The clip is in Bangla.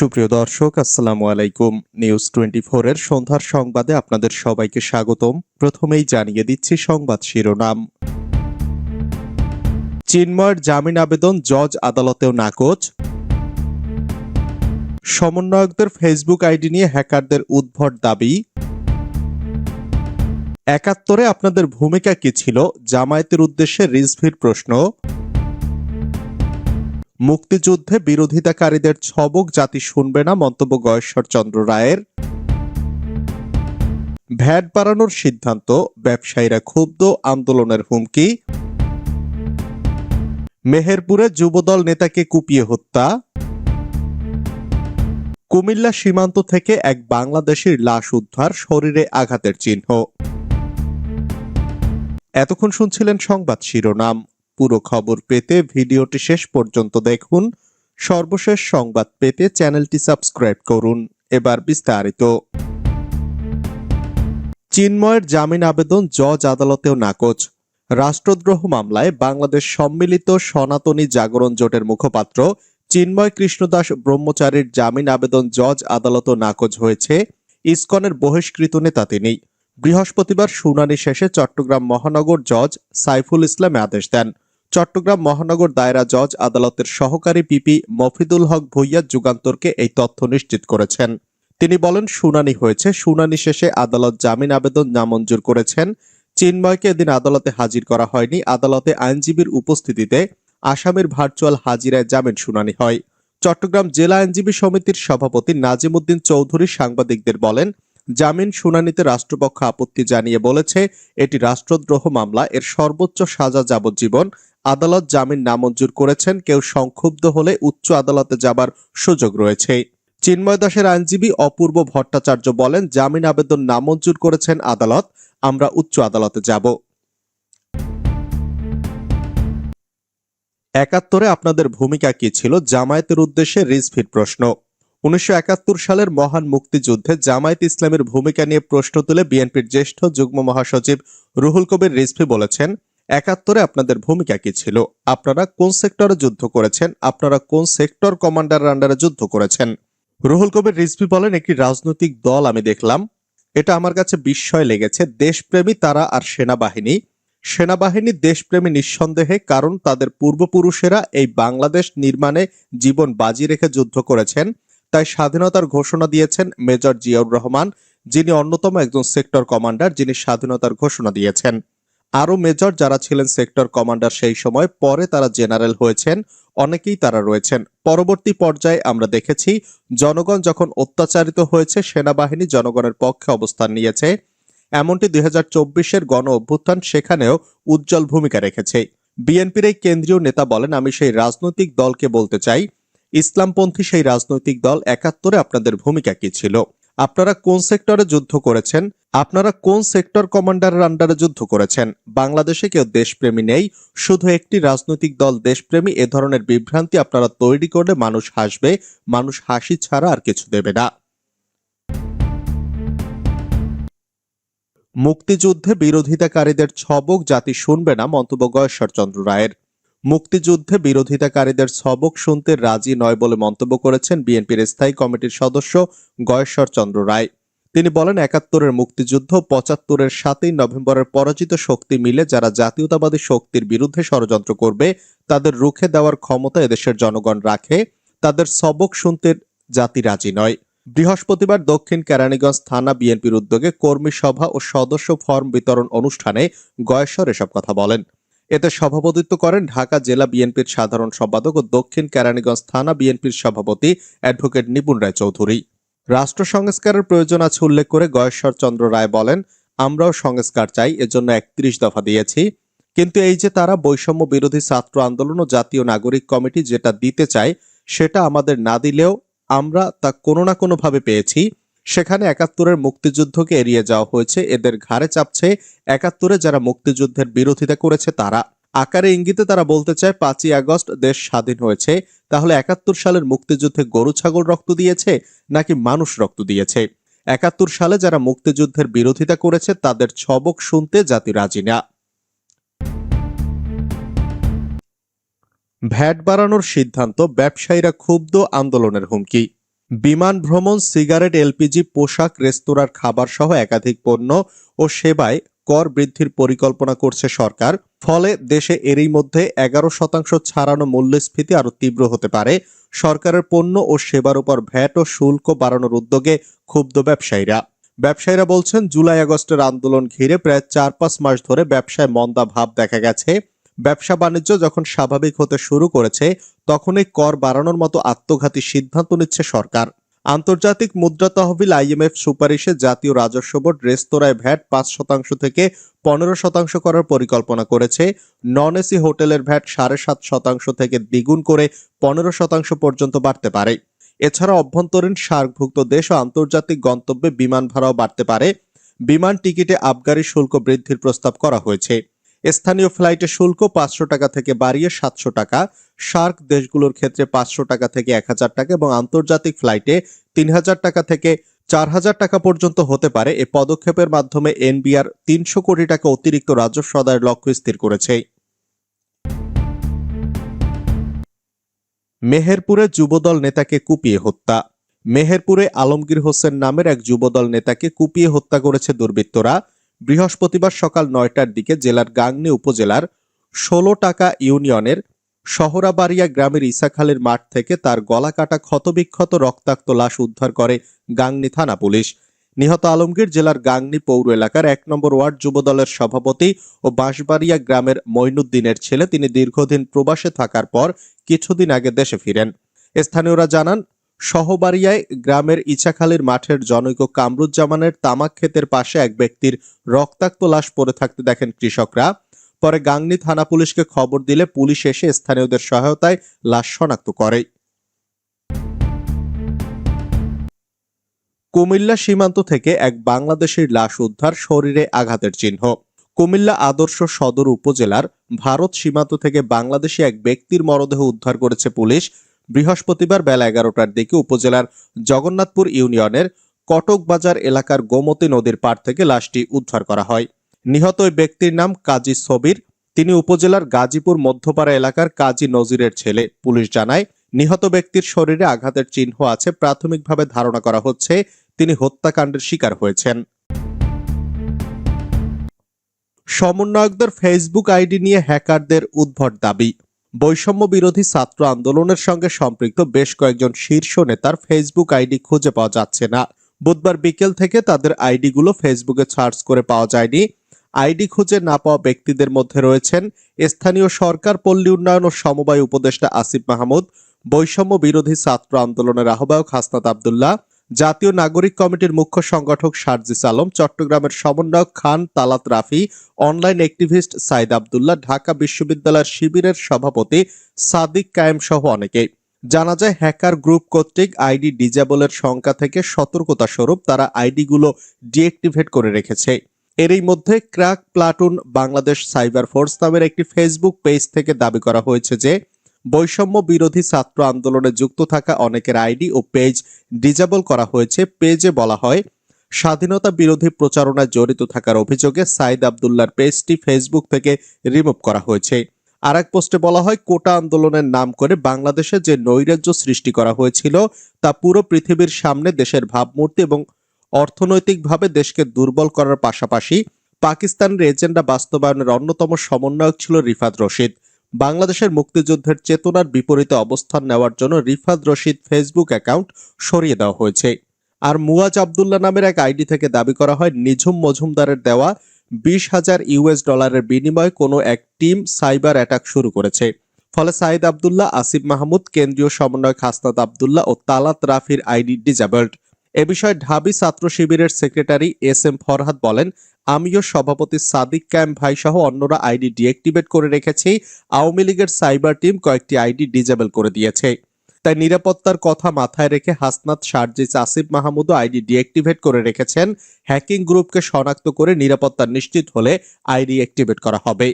সুপ্রিয় দর্শক, আসসালামু আলাইকুম। নিউজ টোয়েন্টি এর সন্ধ্যার সংবাদে আপনাদের সবাইকে স্বাগতম। প্রথমেই জানিয়ে দিচ্ছি সংবাদ শিরোনাম। চিন্ময়ের জামিন আবেদন জজ আদালতেও নাকচ। সমন্বয়কদের ফেসবুক আইডি নিয়ে হ্যাকারদের উদ্ভট দাবি। একাত্তরে আপনাদের ভূমিকা কি ছিল? জামায়াতের উদ্দেশ্যে রিজভির প্রশ্ন। মুক্তিযুদ্ধে বিরোধিতাকারীদের ছবক জাতি শুনবে না মন্তব্য গয়েশ্বর চন্দ্র রায়ের। ভ্যাট বাড়ানোর সিদ্ধান্ত, ব্যবসায়ীরা ক্ষুব্ধ, আন্দোলনের হুমকি। মেহেরপুরে যুবদল নেতাকে কুপিয়ে হত্যা। কুমিল্লা সীমান্ত থেকে এক বাংলাদেশির লাশ উদ্ধার, শরীরে আঘাতের চিহ্ন। এতক্ষণ শুনছিলেন সংবাদ শিরোনাম। পুরো খবর পেতে ভিডিওটি শেষ পর্যন্ত দেখুন। সর্বশেষ সংবাদ পেতে চ্যানেলটি সাবস্ক্রাইব করুন। এবার বিস্তারিত। চিন্ময়ের জামিন আবেদন জজ আদালতেও নাকচ। রাষ্ট্রদ্রোহ মামলায় বাংলাদেশ সম্মিলিত সনাতনী জাগরণ জোটের মুখপাত্র চিন্ময় কৃষ্ণদাস ব্রহ্মচারীর জামিন আবেদন জজ আদালতও নাকচ হয়েছে। ইসকনের বহিষ্কৃত নেতা তিনি। বৃহস্পতিবার শুনানি শেষে চট্টগ্রাম মহানগর জজ সাইফুল ইসলামে আদেশ দেন। চট্টগ্রাম মহানগর দায়রা জজ আদালতের সহকারী পিপি মফিদুল হক ভুইয়া যুগান্তরকে এই তথ্য নিশ্চিত করেছেন। তিনি বলেন, শুনানি হয়েছে। শুনানি শেষে আদালত জামিন আবেদন নামঞ্জুর করেছেন। চিন্ময়কে এদিন আদালতে হাজির করা হয়নি। আদালতে আইনজীবীর উপস্থিতিতে আসামের ভার্চুয়াল হাজিরায় জামিন শুনানি হয়। চট্টগ্রাম জেলা আইনজীবী সমিতির সভাপতি নাজিমুদ্দিন চৌধুরী সাংবাদিকদের বলেন, জামিন শুনানিতে রাষ্ট্রপক্ষ আপত্তি জানিয়ে বলেছে, এটি রাষ্ট্রদ্রোহ মামলা। এর সর্বোচ্চ সাজা যাবজ্জীবন আদালত জামিন নামঞ্জুর করেছেন, কেউ সংক্ষুব্ধ হলে উচ্চ আদালতে যাবার সুযোগ রয়েছে। চিন্ময় দাসের আইনজীবী অপূর্ব ভট্টাচার্য বলেন, জামিন আবেদন নামঞ্জুর করেছেন আদালত, আমরা উচ্চ আদালতে যাব। একাত্তরে আপনাদের ভূমিকা কি ছিল? জামায়াতের উদ্দেশ্যে রিজভির প্রশ্ন। উনিশশো একাত্তর সালের মহান মুক্তিযুদ্ধে জামায়াত ইসলামের ভূমিকা নিয়ে প্রশ্ন তুলে বিএনপির জ্যেষ্ঠ যুগ্ম মহাসচিব রুহুল কবির রিজভি বলেছেন একাত্তরে আপনাদের ভূমিকা কি ছিল? আপনারা কোন সেক্টরে যুদ্ধ করেছেন? আপনারা কোন সেক্টর কমান্ডার আন্ডারে যুদ্ধ করেছেন? রুহুল কবির রিজভি বলেন, একটি রাজনৈতিক দল আমি দেখলাম। এটা আমার কাছে বিস্ময় লেগেছে। দেশপ্রেমী তারা আর সেনাবাহিনী। সেনাবাহিনী দেশপ্রেমী নিঃসন্দেহে, কারণ তাদের পূর্বপুরুষেরা এই বাংলাদেশ নির্মাণে জীবন বাজি রেখে যুদ্ধ করেছেন। তাই স্বাধীনতার ঘোষণা দিয়েছেন মেজর জিয়াউর রহমান, যিনি অন্যতম একজন সেক্টর কমান্ডার, যিনি স্বাধীনতার ঘোষণা দিয়েছেন। আরও মেজর যারা ছিলেন সেক্টর কমান্ডার সেই সময়, পরে তারা জেনারেল হয়েছেন, অনেকেই তারা রয়েছেন। পরবর্তী পর্যায়ে আমরা দেখেছি, জনগণ যখন অত্যাচারিত হয়েছে, সেনাবাহিনী জনগণের পক্ষে অবস্থান নিয়েছে। এমনটি দুই হাজার চব্বিশের গণ অভ্যুত্থান সেখানেও উজ্জ্বল ভূমিকা রেখেছে। বিএনপির এই কেন্দ্রীয় নেতা বলেন, আমি সেই রাজনৈতিক দলকে বলতে চাই। ইসলামপন্থী সেই রাজনৈতিক দল একাত্তরে আপনাদের ভূমিকা কি ছিল? আপনারা কোন সেক্টরে যুদ্ধ করেছেন? আপনারা কোন সেক্টর কমান্ডারের আন্ডারে যুদ্ধ করেছেন? বাংলাদেশে কেউ দেশপ্রেমী নেই, শুধু একটি রাজনৈতিক দল দেশপ্রেমী, এ ধরনের বিভ্রান্তি আপনারা তৈরি করলে মানুষ হাসবে, মানুষ হাসি ছাড়া আর কিছু দেবে না। মুক্তিযুদ্ধে বিরোধিতাকারীদের ছবক জাতি শুনবে না মন্তব্য গয়েশ্বরচন্দ্র রায়ের। মুক্তিযুদ্ধে বিরোধিতাকারীদের সবক শুনতে রাজি নয় বলে মন্তব্য করেছেন বিএনপির স্থায়ী কমিটির সদস্য গয়েশ্বর চন্দ্র রায়। তিনি বলেন, একাত্তরের মুক্তিযুদ্ধ পঁচাত্তরের সাতই নভেম্বরের পরাজিত শক্তি মিলে যারা জাতীয়তাবাদী শক্তির বিরুদ্ধে ষড়যন্ত্র করবে, তাদের রুখে দেওয়ার ক্ষমতা এদেশের জনগণ রাখে, তাদের সবক শুনতে জাতি রাজি নয়। বৃহস্পতিবার দক্ষিণ কেরানীগঞ্জ থানা বিএনপির উদ্যোগে কর্মী সভা ও সদস্য ফর্ম বিতরণ অনুষ্ঠানে গয়েশ্বর এসব কথা বলেন। এতে সভাপতিত্ব করেন ঢাকা জেলা বিএনপির সাধারণ সম্পাদক ও দক্ষিণ কেরানীগঞ্জ থানা বিএনপির সভাপতি অ্যাডভোকেট নিপুণ রায় চৌধুরী। রাষ্ট্র সংস্কারের প্রয়োজন আছে উল্লেখ করে গয়েশ্বর চন্দ্র রায় বলেন, আমরাও সংস্কার চাই, এজন্য একত্রিশ দফা দিয়েছি। কিন্তু এই যে তারা বৈষম্য বিরোধী ছাত্র আন্দোলন ও জাতীয় নাগরিক কমিটি যেটা দিতে চায়, সেটা আমাদের না দিলেও আমরা তা কোনো না কোনোভাবে পেয়েছি। সেখানে একাত্তরের মুক্তিযুদ্ধকে এড়িয়ে যাওয়া হয়েছে। এদের ঘাড়ে চাপছে একাত্তরে যারা মুক্তিযুদ্ধের বিরোধিতা করেছে তারা। আকারে ইঙ্গিতে তারা বলতে চায়, পাঁচই আগস্ট দেশ স্বাধীন হয়েছে। তাহলে একাত্তর সালের মুক্তিযুদ্ধে গরু, ছাগল রক্ত দিয়েছে নাকি মানুষ রক্ত দিয়েছে? একাত্তর সালে যারা মুক্তিযুদ্ধের বিরোধিতা করেছে তাদের ছবক শুনতে জাতি রাজি না। ভ্যাট বাড়ানোর সিদ্ধান্ত ব্যবসায়ীরা ক্ষুব্ধ আন্দোলনের হুমকি। বিমান ভ্রমণ, সিগারেট, এলপিজি, পোশাক রেস্তোরাঁর খাবার সহ একাধিক পণ্য ও সেবায় কর বৃদ্ধির পরিকল্পনা করছে সরকার। ফলে দেশে এরই মধ্যে এগারো শতাংশ ছাড়ানো মূল্যস্ফীতি আরও তীব্র হতে পারে। সরকারের পণ্য ও সেবার উপর ভ্যাট ও শুল্ক বাড়ানোর উদ্যোগে ক্ষুব্ধ ব্যবসায়ীরা। ব্যবসায়ীরা বলছেন, জুলাই আগস্টের আন্দোলন ঘিরে প্রায় চার পাঁচ মাস ধরে ব্যবসায় মন্দা ভাব দেখা গেছে। ব্যবসা বাণিজ্য যখন স্বাভাবিক হতে শুরু করেছে, তখনই কর বাড়ানোর মতো আত্মঘাতী সিদ্ধান্ত নিচ্ছে সরকার। আন্তর্জাতিক মুদ্রা তহবিল আইএমএফ সুপারিশে জাতীয় রাজস্ব বোর্ড রেস্তোরাঁয় ভ্যাট পাঁচ শতাংশ থেকে পনেরো শতাংশ করার পরিকল্পনা করেছে। নন এসি হোটেলের ভ্যাট সাড়ে সাত শতাংশ থেকে দ্বিগুণ করে পনেরো শতাংশ পর্যন্ত বাড়তে পারে। এছাড়া অভ্যন্তরীণ সার্কভুক্ত দেশ ও আন্তর্জাতিক গন্তব্যে বিমান ভাড়াও বাড়তে পারে। বিমান টিকিটে আবগারি শুল্ক বৃদ্ধির প্রস্তাব করা হয়েছে। স্থানীয় ফ্লাইটে শুল্ক পাঁচশো টাকা থেকে বাড়িয়ে সাতশো টাকা, সার্ক দেশগুলোর ক্ষেত্রে পাঁচশো টাকা থেকে এক হাজার টাকা এবং আন্তর্জাতিক ফ্লাইটে তিন হাজার টাকা থেকে চার হাজার টাকা পর্যন্ত হতে পারে। এ পদক্ষেপের মাধ্যমে এনবিআর তিনশো কোটি টাকা অতিরিক্ত রাজস্ব আদায়ের লক্ষ্য স্থির করেছে। মেহেরপুরে যুবদল নেতাকে কুপিয়ে হত্যা। মেহেরপুরে আলমগীর হোসেন নামের এক যুবদল নেতাকে কুপিয়ে হত্যা করেছে দুর্বৃত্তরা। বৃহস্পতিবার সকাল নয়টার দিকে জেলার গাংনী উপজেলার ষোলো টাকা ইউনিয়নের শহরাবাড়িয়া গ্রামের ইসাখালের মাঠ থেকে তার গলা কাটা ক্ষতবিক্ষত রক্তাক্ত লাশ উদ্ধার করে গাংনী থানা পুলিশ। নিহত আলমগীর জেলার গাংনী পৌর এলাকার এক নম্বর ওয়ার্ড যুবদলের সভাপতি ও বাঁশবাড়িয়া গ্রামের মইনুদ্দিনের ছেলে, তিনি দীর্ঘদিন প্রবাসে থাকার পর কিছুদিন আগে দেশে ফিরেন। স্থানীয়রা জানান সহবাড়িয়ায় গ্রামের ইছাখালীর মাঠের জনৈক কামরুজ্জামানের তামাক ক্ষেতের পাশে এক ব্যক্তির রক্তাক্ত লাশ পড়ে থাকতে দেখেন কৃষকরা। পরে গাংনী থানা পুলিশকে খবর দিলে পুলিশ এসে স্থানীয়দের সহায়তায় লাশ শনাক্ত করে। কুমিল্লা সীমান্ত থেকে এক বাংলাদেশের লাশ উদ্ধার শরীরে আঘাতের চিহ্ন। কুমিল্লা আদর্শ সদর উপজেলার ভারত সীমান্ত থেকে বাংলাদেশি এক ব্যক্তির মরদেহ উদ্ধার করেছে পুলিশ। বৃহস্পতিবার বেলা এগারোটার দিকে উপজেলার জগন্নাথপুর ইউনিয়নের কটক বাজার এলাকার গোমতী নদীর পাড় থেকে লাশটি উদ্ধার করা হয়। নিহত ওই ব্যক্তির নাম কাজী সবির। তিনি উপজেলার গাজীপুর মধ্যপাড়া এলাকার কাজী নজিরের ছেলে। পুলিশ জানায়, নিহত ব্যক্তির শরীরে আঘাতের চিহ্ন আছে প্রাথমিকভাবে ধারণা করা হচ্ছে তিনি হত্যাকাণ্ডের শিকার হয়েছেন। সমন্বয়কদের ফেসবুক আইডি নিয়ে হ্যাকারদের উদ্ভট দাবি। বৈষম্য বিরোধী ছাত্র আন্দোলনের সঙ্গে সম্পৃক্ত বেশ কয়েকজন শীর্ষ নেতার ফেসবুক আইডি খুঁজে পাওয়া যাচ্ছে না। বুধবার বিকেল থেকে তাদের আইডিগুলো ফেসবুকে সার্চ করে পাওয়া যায়নি। আইডি খুঁজে না পাওয়া ব্যক্তিদের মধ্যে রয়েছেন স্থানীয় সরকার, পল্লী উন্নয়ন ও সমবায় উপদেষ্টা আসিফ মাহমুদ, বৈষম্য বিরোধী ছাত্র আন্দোলনের আহ্বায়ক হাসনাত আবদুল্লাহ জাতীয় নাগরিক কমিটির মুখ্য সংগঠক সার্জিস আলম, চট্টগ্রামের সমন্বয়ক খান তালাত রাফি, অনলাইন অ্যাক্টিভিস্ট সাইদ আবদুল্লাহ, ঢাকা বিশ্ববিদ্যালয়ের শিবিরের সভাপতি সাদিক কায়েম সহ অনেকে জানা যায়, হ্যাকার গ্রুপ কর্তৃক আইডি ডিজেবলের সংখ্যা থেকে সতর্কতা স্বরূপ তারা আইডিগুলো ডিঅ্যাক্টিভেট করে রেখেছে। এরই মধ্যে crack platoon Bangladesh cyber force নামের একটি ফেসবুক পেজ থেকে দাবি করা হয়েছে যে বৈষম্য বিরোধী ছাত্র আন্দোলনে যুক্ত থাকা অনেকের আইডি ও পেজ ডিজেবল করা হয়েছে। পেজে বলা হয়, স্বাধীনতা বিরোধী প্রচারণায় জড়িত থাকার অভিযোগে সাইদ আবদুল্লার পেজটি ফেসবুক থেকে রিমুভ করা হয়েছে। আর এক পোস্টে বলা হয়, কোটা আন্দোলনের নাম করে বাংলাদেশে যে নৈরাজ্য সৃষ্টি করা হয়েছিল, তা পুরো পৃথিবীর সামনে দেশের ভাবমূর্তি এবং অর্থনৈতিকভাবে দেশকে দুর্বল করার পাশাপাশি পাকিস্তানের এজেন্ডা বাস্তবায়নের অন্যতম সমন্বয়ক ছিল রিফাত রশিদ। বাংলাদেশের মুক্তিযুদ্ধের চেতনার বিপরীতে অবস্থান নেওয়ার জন্য রিফাত রশিদ ফেসবুক অ্যাকাউন্ট সরিয়ে দেওয়া হয়েছে। আর মুয়াজ আবদুল্লাহ নামের এক আইডি থেকে দাবি করা হয়, নিঝুম মজুমদারের দেওয়া বিশ হাজার ইউএস ডলারের বিনিময়ে কোনো এক টিম সাইবার অ্যাটাক শুরু করেছে। ফলে সাইদ আবদুল্লাহ, আসিফ মাহমুদ, কেন্দ্রীয় সমন্বয়ক হাসনাত আবদুল্লাহ ও তালাত রাফির আইডি ডিজাবল্ড। এ বিষয়ে ঢাবি ছাত্র শিবিরের সেক্রেটারি এস এম ফরহাদ বলেন, আমিও সভাপতি সাদিক ক্যাম্প ভাই সহ অন্যরা আইডি ডিএক্টিভেট করে রেখেছি। আওয়ামী লীগের সাইবার টিম কয়েকটি আইডি ডিজেবল করে দিয়েছে। তাই নিরাপত্তার কথা মাথায় রেখে হাসনাত সার্জিস আসিফ মাহমুদও আইডি ডিএক্টিভেট করে রেখেছেন। হ্যাকিং গ্রুপকে শনাক্ত করে নিরাপত্তা নিশ্চিত হলে আইডি অ্যাক্টিভেট করা হবে।